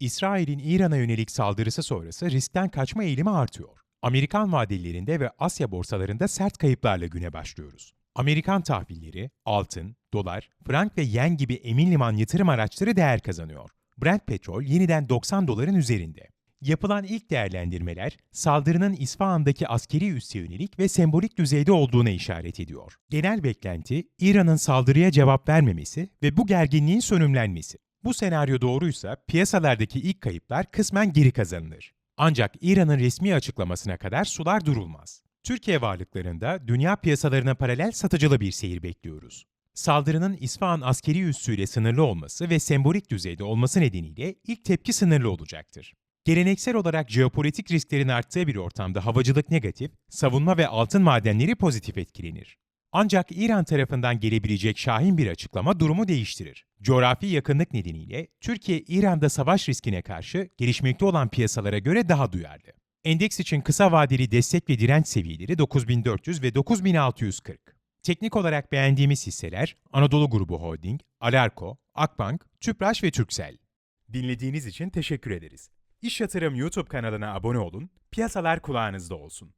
İsrail'in İran'a yönelik saldırısı sonrası riskten kaçma eğilimi artıyor. Amerikan vadelerinde ve Asya borsalarında sert kayıplarla güne başlıyoruz. Amerikan tahvilleri, altın, dolar, frank ve yen gibi emin liman yatırım araçları değer kazanıyor. Brent petrol yeniden 90 doların üzerinde. Yapılan ilk değerlendirmeler, saldırının İsfahan'daki askeri üsse yönelik ve sembolik düzeyde olduğuna işaret ediyor. Genel beklenti, İran'ın saldırıya cevap vermemesi ve bu gerginliğin sönümlenmesi. Bu senaryo doğruysa piyasalardaki ilk kayıplar kısmen geri kazanılır. Ancak İran'ın resmi açıklamasına kadar sular durulmaz. Türkiye varlıklarında dünya piyasalarına paralel satıcılı bir seyir bekliyoruz. Saldırının İsfahan askeri üssüyle sınırlı olması ve sembolik düzeyde olması nedeniyle ilk tepki sınırlı olacaktır. Geleneksel olarak jeopolitik risklerin arttığı bir ortamda havacılık negatif, savunma ve altın madenleri pozitif etkilenir. Ancak İran tarafından gelebilecek şahin bir açıklama durumu değiştirir. Coğrafi yakınlık nedeniyle Türkiye İran'da savaş riskine karşı gelişmekte olan piyasalara göre daha duyarlı. Endeks için kısa vadeli destek ve direnç seviyeleri 9400 ve 9640. Teknik olarak beğendiğimiz hisseler Anadolu Grubu Holding, Alarko, Akbank, Tüpraş ve Türksel. Dinlediğiniz için teşekkür ederiz. İş Yatırım YouTube kanalına abone olun, piyasalar kulağınızda olsun.